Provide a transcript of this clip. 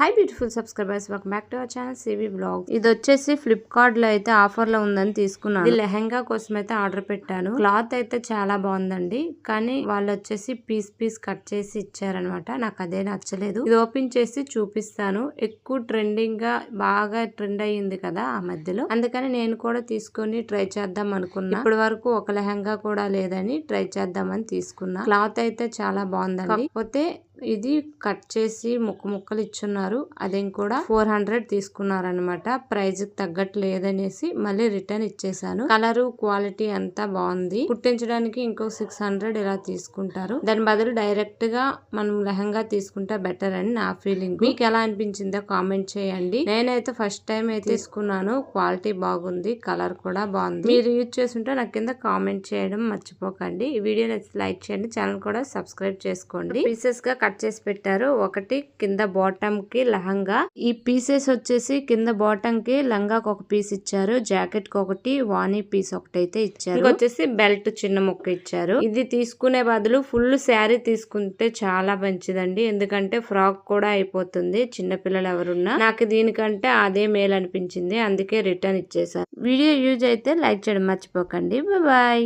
Hi beautiful subscribers welcome back to our channel CV blog ఇది వచ్చేసి ఫ్లిప్కార్ట్లో అయితే ఆఫర్లో ఉందని తీసుకున్నాను. ఇది కోసం అయితే ఆర్డర్ పెట్టాను. క్లాత్ అయితే చాలా బాగుందండి. కానీ వాళ్ళు వచ్చేసి పీస్ పీస్ కట్ చేసి ఇచ్చారనమాట నాకు అదే నచ్చలేదు. ఇది ఓపెన్ చేసి చూపిస్తాను. ఎక్కువ ట్రెండింగ్గా బాగా ట్రెండ్ అయ్యింది కదా ఆ మధ్యలో. అందుకని నేను కూడా తీసుకొని ట్రై చేద్దాం అనుకున్నా. ఇప్పటి వరకు ఒక లెహెంగా కూడా లేదని ట్రై చేద్దామని తీసుకున్నా. క్లాత్ అయితే చాలా బాగుందండి. పోతే ఇది కట్ చేసి ముక్క ముక్కలు ఇచ్చున్నారు. అది కూడా ఫోర్ హండ్రెడ్ తీసుకున్నారు అనమాట ప్రైజ్ తగ్గట్టు లేదనేసి మళ్ళీ రిటర్న్ ఇచ్చేసాను కలర్ క్వాలిటీ అంతా బాగుంది. కుట్టించడానికి ఇంకో సిక్స్ హండ్రెడ్ ఇలా తీసుకుంటారు. దాని బదులు డైరెక్ట్గా మనం లెహంగా తీసుకుంటే బెటర్ అని నా ఫీలింగ్. మీకు ఎలా అనిపించిందో కామెంట్ చేయండి. నేనైతే ఫస్ట్ టైం అయితే తీసుకున్నాను. క్వాలిటీ బాగుంది. కలర్ కూడా బాగుంది. మీరు యూజ్ చేస్తుంటే నాకు కింద కామెంట్ చేయడం మర్చిపోకండి. ఈ వీడియో నచ్చి లైక్ చేయండి. ఛానల్ కూడా సబ్స్క్రైబ్ చేసుకోండి. పీసెస్గా కట్ చేసి పెట్టారు. ఒకటి కింద బాటమ్కి లహంగా. ఈ పీసెస్ వచ్చేసి కింద బాటమ్కి లంగాకి ఒక పీస్ ఇచ్చారు. జాకెట్కి ఒకటి వాణి పీస్ ఒకటి అయితే ఇచ్చారు వచ్చేసి బెల్ట్ చిన్న ముక్క ఇచ్చారు. ఇది తీసుకునే బదులు ఫుల్ శారీ తీసుకుంటే చాలా మంచిదండి. ఎందుకంటే ఫ్రాక్ కూడా అయిపోతుంది. చిన్న పిల్లలు ఎవరున్నా. నాకు దీనికంటే అదే మేలు అనిపించింది అందుకే రిటర్న్ ఇచ్చేసాను వీడియో యూజ్ అయితే లైక్ చేయడం మర్చిపోకండి. బాయ్